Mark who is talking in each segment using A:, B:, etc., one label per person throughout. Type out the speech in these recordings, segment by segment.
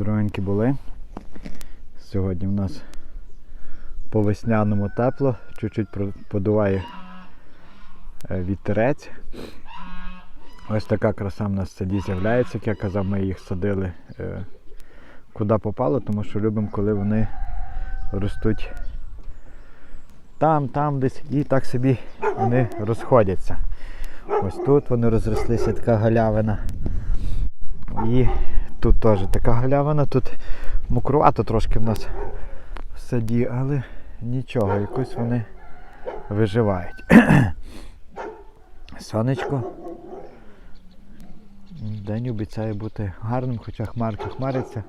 A: Здоровенькі були. Сьогодні в нас по весняному тепло, чуть-чуть подуває е, вітерець. Ось така краса в нас в саді з'являється, як я казав, ми їх садили е, куди попало, тому що любимо, коли вони ростуть там, там десь і так собі вони розходяться. Ось тут вони розрослися, така галявина. І тут теж така галявина, тут мокрувато трошки в нас в саді, але нічого, якось вони виживають. Сонечко. День обіцяє бути гарним, хоча хмарка хмариться.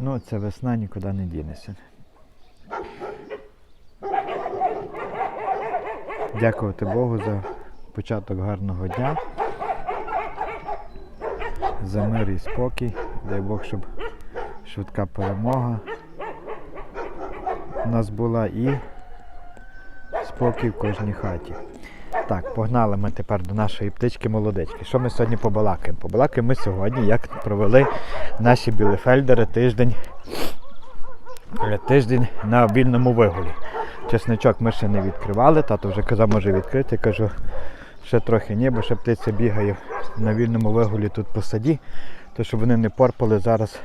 A: Ну, це весна нікуди не дінеться. Дякувати Богу за початок гарного дня. За мир і спокій. Дай Бог, щоб швидка перемога у нас була і спокій в кожній хаті. Так, погнали ми тепер до нашої птички молодечки. Що ми сьогодні побалакаємо? Побалакаємо ми сьогодні, як провели наші білефельдери тиждень, е, тиждень на вільному вигулі. Чесничок ми ще не відкривали, тато вже казав, може відкрити. Кажу, ще трохи ні, бо ще птиця бігає на вільному вигулі тут по саді, то щоб вони не порпали зараз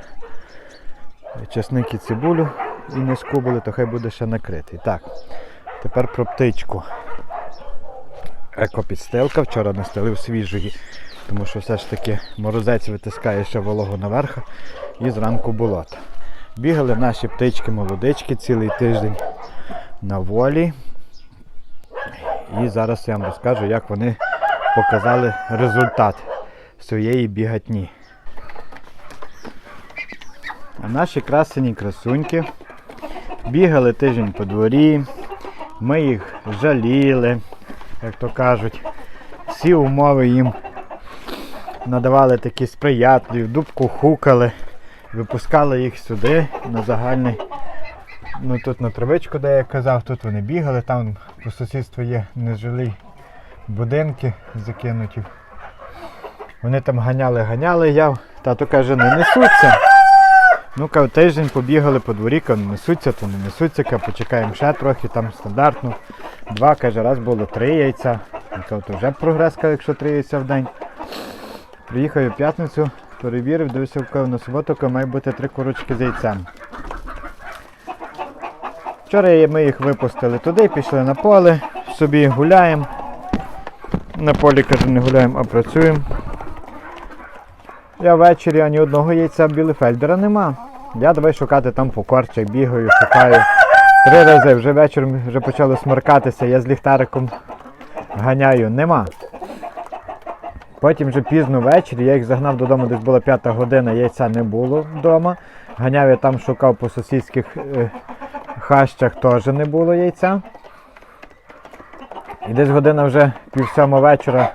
A: чесник і цибулю і не скубили, то хай буде ще накритий. Так, тепер про птичку. Екопідстилка, вчора настелив свіжої, тому що все ж таки морозець витискає ще вологу наверх і зранку болото. Бігали наші птички, молодички цілий тиждень на волі. І зараз я вам розкажу, як вони показали результат своєї бігатні. А наші красені красуньки бігали тиждень по дворі, ми їх жаліли, як то кажуть. Всі умови їм надавали такі сприятливі, в дубку хукали, випускали їх сюди на загальний. Ну тут на травичку, де я казав, тут вони бігали, там по сусідству є нежилі будинки закинуті. Вони там ганяли, ганяли, я тато каже, не несуться. Ну, каже, тиждень побігали по дворі, каже, несуться, то не несуться, каже, почекаємо ще трохи, там стандартно. Два, каже, раз було три яйця. Я кажу, то вже прогрес, каже, якщо три яйця в день. Приїхав в п'ятницю, перевірив, дивився, каже, на суботу каже, має бути три курочки з яйцем. Вчора ми їх випустили туди, пішли на поле, собі гуляємо. На полі, кажу, не гуляємо, а працюємо. Я ввечері ані одного яйця білефельдера нема. Я давай шукати там по корчах, бігаю, шукаю. Три рази вже вечором вже почало смеркатися, я з ліхтариком ганяю, нема. Потім вже пізно ввечері, я їх загнав додому, десь була п'ята година, яйця не було вдома. Ганяв я там, шукав по сусідських е, хащах, теж не було яйця. І десь година вже пів сьома вечора.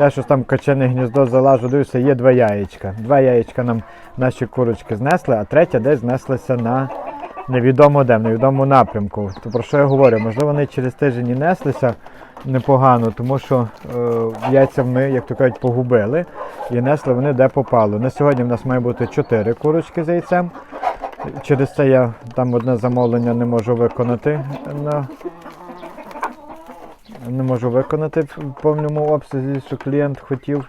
A: Я щось там в качане гніздо залажу, дивлюся, є два яєчка. Два яєчка нам наші курочки знесли, а третя десь знеслася на невідомо де, в невідомому напрямку. То про що я говорю? Можливо, вони через тиждень і неслися непогано, тому що е, яйця ми, як то кажуть, погубили і несли вони де попало. На сьогодні в нас має бути 4 курочки з яйцем. Через це я там одне замовлення не можу виконати на не можу виконати в повному обсязі, що клієнт хотів.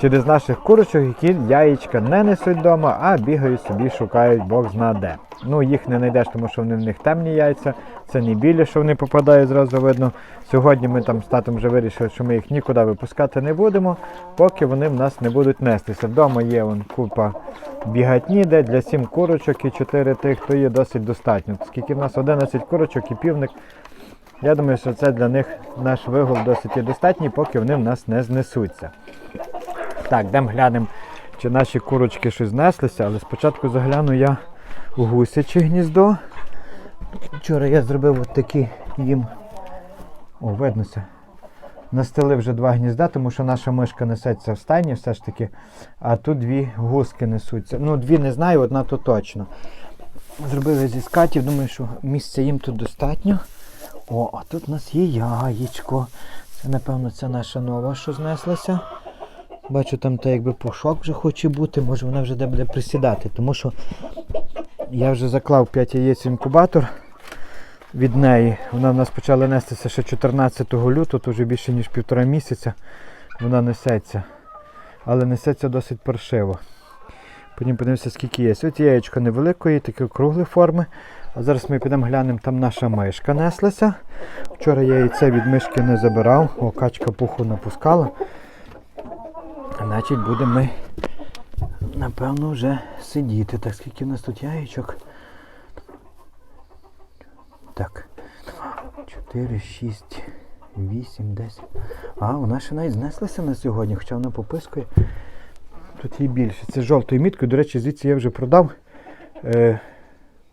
A: Через наших курочок, які яєчка не несуть вдома, а бігають собі, шукають Бог зна де. Ну, їх не знайдеш, тому що вони в них темні яйця, це не білі, що вони попадають, зразу видно. Сьогодні ми там з татом вже вирішили, що ми їх нікуди випускати не будемо, поки вони в нас не будуть нестися. Вдома є вон купа бігатні, де для 7 курочок і 4 тих, то є досить достатньо. Скільки в нас 11 курочок і півник. Я думаю, що це для них наш вигул досить є достатній, поки вони в нас не знесуться. Так, йдемо глянемо, чи наші курочки щось знеслися, але спочатку загляну я у гусяче гніздо. Вчора я зробив от такі їм. О, виднося. Настелив вже два гнізда, тому що наша мишка несеться в стайні все ж таки. А тут дві гуски несуться. Ну, дві не знаю, одна то точно. Зробили зі скатів, думаю, що місця їм тут достатньо. О, а тут у нас є яєчко. Це, напевно, це наша нова, що знеслася. Бачу, там та якби пушок вже хоче бути, може вона вже де буде присідати, тому що я вже заклав 5 яєць в інкубатор від неї. Вона в нас почала нестися ще 14 лютого, то вже більше ніж півтора місяця вона несеться. Але несеться досить паршиво. Потім подивимося, скільки є. Ось яєчко невеликої, таке круглої форми. А зараз ми підемо глянемо, там наша мишка неслася. Вчора я яйце від мишки не забирав, о, качка пуху напускала. Значить будемо ми, напевно, вже сидіти. Так, скільки в нас тут яєчок? Так. 4, 6, 8, 10. А, вона ще навіть знеслася на сьогодні, хоча вона попискує. Тут їй більше. Це жовтою міткою. До речі, звідси я вже продав.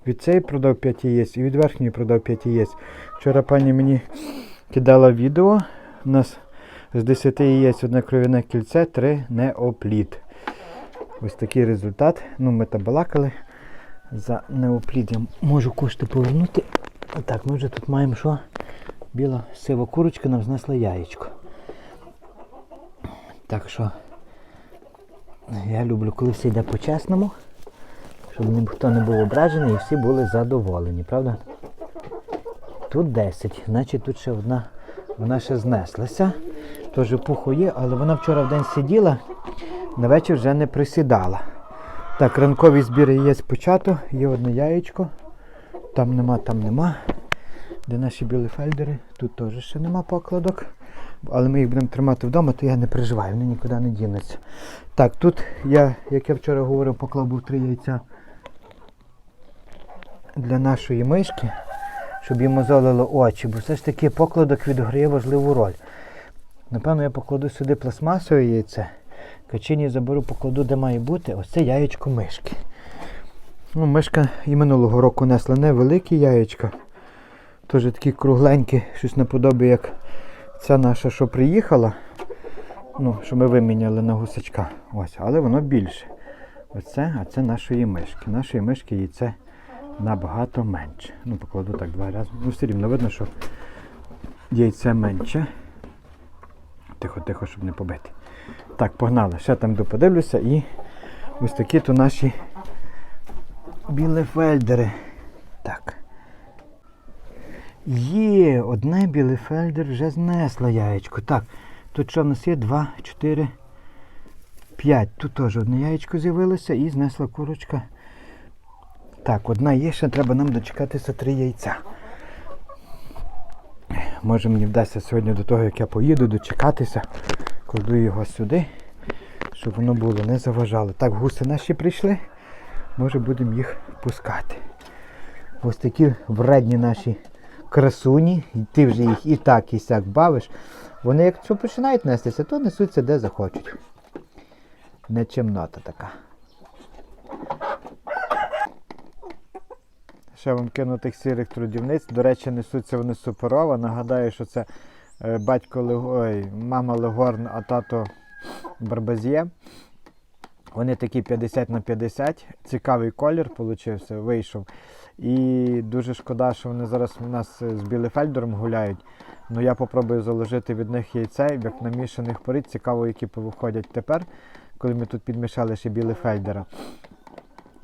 A: Від цієї продав 5 яєць і від верхньої продав 5 яєць. Вчора пані мені кидала відео. У нас з 10 яєць одне кров'яне кільце, 3 неопліт. Ось такий результат. Ну, ми там балакали. За неопліт я можу кошти повернути. Так, ми вже тут маємо що? Біла сива курочка нам знесла яєчко. Так що я люблю, коли все йде по-чесному, щоб ніхто не був ображений і всі були задоволені, правда? Тут 10, значить тут ще одна, вона ще знеслася. Теж пуху є, але вона вчора в день сиділа, на вечір вже не присідала. Так, ранковий збір яєць почато, є одне яєчко. Там нема, там нема. Де наші білі фельдери? Тут теж ще нема покладок. Але ми їх будемо тримати вдома, то я не переживаю, вони нікуди не дінуться. Так, тут я, як я вчора говорив, поклав був три яйця для нашої мишки, щоб їм мозолило очі, бо все ж таки покладок відіграє важливу роль. Напевно, я покладу сюди пластмасове яйце. Качині заберу, покладу, де має бути. Ось це яєчко мишки. Ну, мишка і минулого року несла невеликі яєчка. Теж такі кругленькі, щось наподобі, як ця наша, що приїхала. Ну, що ми виміняли на гусачка. Ось, але воно більше. Оце, а це нашої мишки. Нашої мишки яйце набагато менше. Ну, покладу так два рази. Ну, все рівно видно, що яйце менше. Тихо, тихо, щоб не побити. Так, погнали. Ще там доподивлюся і ось такі то наші білефельдери. Так. Є, одне білефельдер вже знесло яєчко. Так, тут що в нас є? 2, 4, 5. Тут теж одне яєчко з'явилося і знесла курочка. Так, одна є, ще треба нам дочекатися три яйця. Може мені вдасться сьогодні до того, як я поїду, дочекатися. Кладу його сюди, щоб воно було, не заважало. Так, гуси наші прийшли. Може будемо їх пускати. Ось такі вредні наші красуні, і ти вже їх і так, і сяк бавиш. Вони якщо починають нестися, то несуться де захочуть. Не чимнота така. Ще вам кину тих сірих трудівниць. До речі, несуться вони суперово. Нагадаю, що це е, батько Лего... Ой, мама Легорн, а тато Барбазє. Вони такі 50 на 50. Цікавий колір получився, вийшов. І дуже шкода, що вони зараз у нас з Білефельдером гуляють. Ну я попробую заложити від них яйце, як намішаних порід. Цікаво, які повиходять тепер, коли ми тут підмішали ще Білефельдера.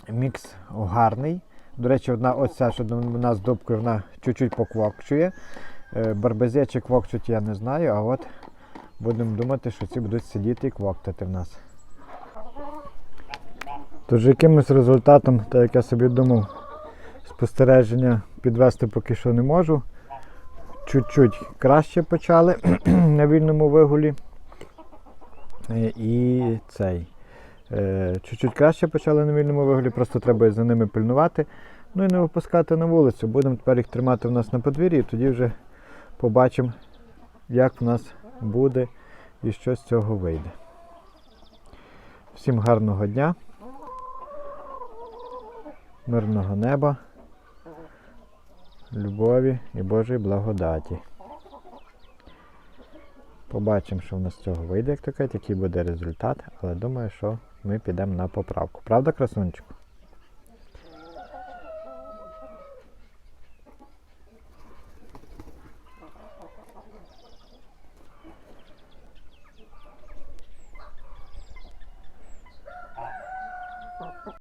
A: Мікс гарний. До речі, одна оця, що у нас з дубкою, вона чуть-чуть поквокчує. Е, чи квокчуть, я не знаю, а от будемо думати, що ці будуть сидіти і квоктати в нас. Тож якимось результатом, так як я собі думав, спостереження підвести поки що не можу. Чуть-чуть краще почали на вільному вигулі. Е, І цей. Е, Чуть-чуть краще почали на вільному вигулі, просто треба за ними пильнувати. Ну і не випускати на вулицю. Будемо тепер їх тримати в нас на подвір'ї, і тоді вже побачимо, як в нас буде і що з цього вийде. Всім гарного дня, мирного неба, любові і Божої благодаті. Побачимо, що в нас з цього вийде, як то який буде результат, але думаю, що ми підемо на поправку. Правда, красунчику?